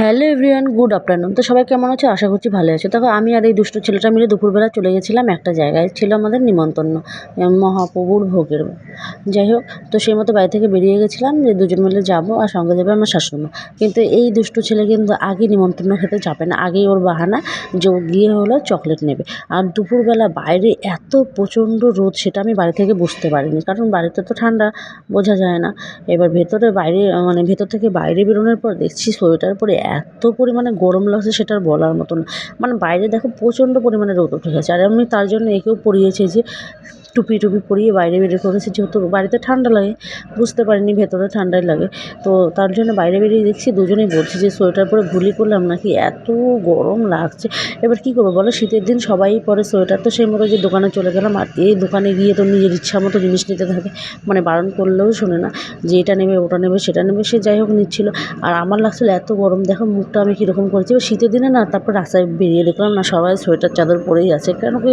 Hello everyone, good afternoon. তো সবাই কেমন আছে? আশা করছি ভালো আছে। তবে আমি আর এই দুষ্ট ছেলেটা মিলে দুপুরবেলা চলে গেছিলাম একটা জায়গায়। ছিল আমাদের নিমন্ত্রণ মহাপ্রভুর ভোগের। যাই হোক, তো সেই মতো বাড়ি থেকে বেরিয়ে গেছিলাম যে দুজন মিলে যাব আর সঙ্গে যাবে আমার শাশুড়ি মা কিন্তু এই দুষ্টু ছেলে কিন্তু আগে নিমন্ত্রণ খেতে যাবে না, আগেই ওর বাহানা যে গিয়ে হলো চকলেট নেবে। আর দুপুরবেলা বাইরে এত প্রচণ্ড রোদ, সেটা আমি বাড়ি থেকে বুঝতে পারিনি। কারণ বাড়িতে তো ঠান্ডা, বোঝা যায় না। এবার ভেতরে বাইরে মানে ভেতর থেকে বাইরে বেরোনোর পর দেখছি সোয়েটার পরে এত পরিমাণে গরম লাগছে সেটা আর বলার মতো না। মানে বাইরে দেখো প্রচণ্ড পরিমাণে রোদ উঠে গেছে। আর আমি তার জন্য একেও পরিয়েছি যে টুপি টুপি পরিয়ে বাইরে বেরিয়ে করেছি যেহেতু বাড়িতে ঠান্ডা লাগে, বুঝতে পারিনি ভেতরে ঠান্ডাই লাগে। তো তার জন্য বাইরে বেরিয়ে দেখছি দুজনেই বলছি যে সোয়েটার পরে ভুলি করলাম নাকি এত গরম লাগছে। এবার কী করব বলো? শীতের দিন সবাই পরে সোয়েটার। তো সেই মতো যে দোকানে চলে গেলাম আর এই দোকানে গিয়ে তো নিজের ইচ্ছা মতো জিনিস নিতে থাকে। মানে বারণ করলেও শোনে না যে এটা নেবে, ওটা নেবে, সেটা নেবে, সে যাই হোক নিচ্ছিল। আর আমার লাগছিল এত গরম দেখো, মুখটা আমি কীরকম করেছি। এবার শীতের দিনে না, তারপর রাস্তায় বেরিয়ে দেখলাম না, সবাই সোয়েটার, চাদর পরেই আছে। কেন কি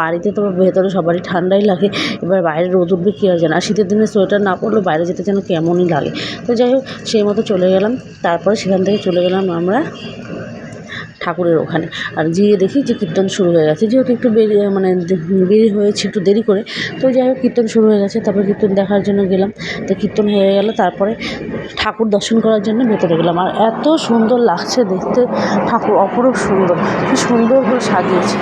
বাড়িতে তো ভেতরে সবারই ঠান্ডাই লাগে, এবার বাইরে রোদ উঠবে কী আর জানে। আর শীতের দিনে সোয়েটার না পরলে বাইরে যেতে যেন কেমনই লাগে। তো যাই হোক, সেই মতো চলে গেলাম। তারপরে সেখান থেকে চলে গেলাম আমরা ঠাকুরের ওখানে। আর গিয়ে দেখি যে কীর্তন শুরু হয়ে গেছে। যেহেতু একটু বেরিয়ে মানে বেরি হয়েছে একটু দেরি করে, তো যাই হোক কীর্তন শুরু হয়ে গেছে। তারপরে কীর্তন দেখার জন্য গেলাম। তো কীর্তন হয়ে গেল, তারপরে ঠাকুর দর্শন করার জন্য ভেতরে গেলাম। আর এত সুন্দর লাগছে দেখতে। ঠাকুর অপরূপ সুন্দর। কী সুন্দর করে সাজিয়েছে।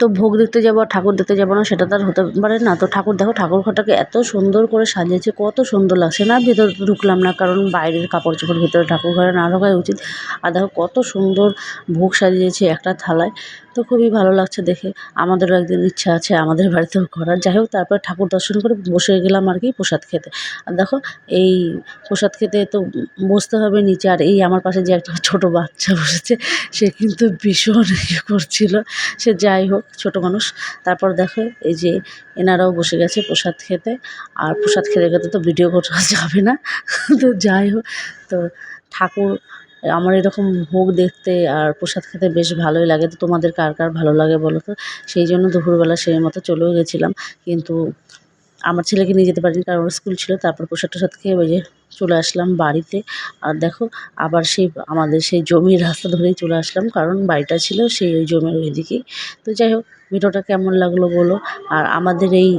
তো ভোগ দেখতে যাব ঠাকুর দেখতে যাব না, সেটা তো আর হতে পারে না। তো ঠাকুর দেখো ঠাকুর ঘরটাকে এত সুন্দর করে সাজিয়েছে, কত সুন্দর লাগছে। না, ভেতরে ঢুকলাম না, কারণ বাইরের কাপড় চোপড় ভেতরে ঠাকুর ঘরে না ঢোকাই উচিত। আর দেখো, কত সুন্দর ভোগ সাজিয়েছে একটা থালায়। তো খুবই ভালো লাগছে দেখে। আমাদেরও একদিন ইচ্ছা আছে আমাদের বাড়িতেও করার। যাই হোক, তারপরে ঠাকুর দর্শন করে বসে গেলাম আর কি প্রসাদ খেতে। আর দেখো, এই প্রসাদ খেতে তো বসতে হবে নিচে। আর এই আমার পাশে যে একটা ছোটো বাচ্চা বসেছে, সে কিন্তু ভীষণ ইয়ে করছিল। সে যাই হোক, ছোটো মানুষ। তারপর দেখো, এই যে এনারাও বসে গেছে প্রসাদ খেতে। আর প্রসাদ খেতে খেতে তো ভিডিও করা যাবে না। তো যাই হোক, তো ঠাকুর আমার এরকম ভোগ দেখতে আর প্রসাদ খেতে বেশ ভালোই লাগে। তো তোমাদের কার কার ভালো লাগে বলো তো? সেই জন্য দুপুরবেলা সেই মতো চলেও গেছিলাম। কিন্তু আমার ছেলেকে নিয়ে যেতে পারিনি কারণ স্কুল ছিল। তারপর প্রসাদ টসাদ খেয়ে ওই যে চলে আসলাম বাড়িতে। আর দেখো, আবার সেই আমাদের সেই জমির রাস্তা ধরেই চলে আসলাম কারণ বাড়িটা ছিল সেই ওই জমির ওইদিকেই। তো যাই হোক, ভিডিওটা কেমন লাগল বলো? আর আমাদের এই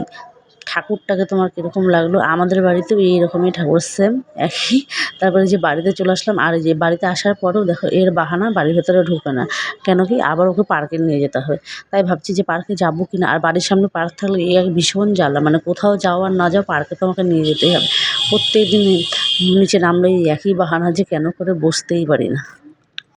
ঠাকুরটাকে তোমার কীরকম লাগল? আমাদের বাড়িতেও এইরকমই ঠাকুর সেম একই। তারপরে যে বাড়িতে চলে আসলাম, আর যে বাড়িতে আসার পরেও দেখো, এর বাহানা বাড়ির ভেতরে ঢুকে না। কেন কি? আবার ওকে পার্কে নিয়ে যেতে হবে। তাই ভাবছি যে পার্কে যাব কি না আর বাড়ির সামনে পার্ক থাকলে এই এক ভীষণ জ্বালা। মানে কোথাও যাওয়া আর না যাও পার্কে তো আমাকে নিয়ে যেতেই হবে। প্রত্যেক দিন নিচে নামলেই একই বাহানা যে কেন করে বসতেই পারি না।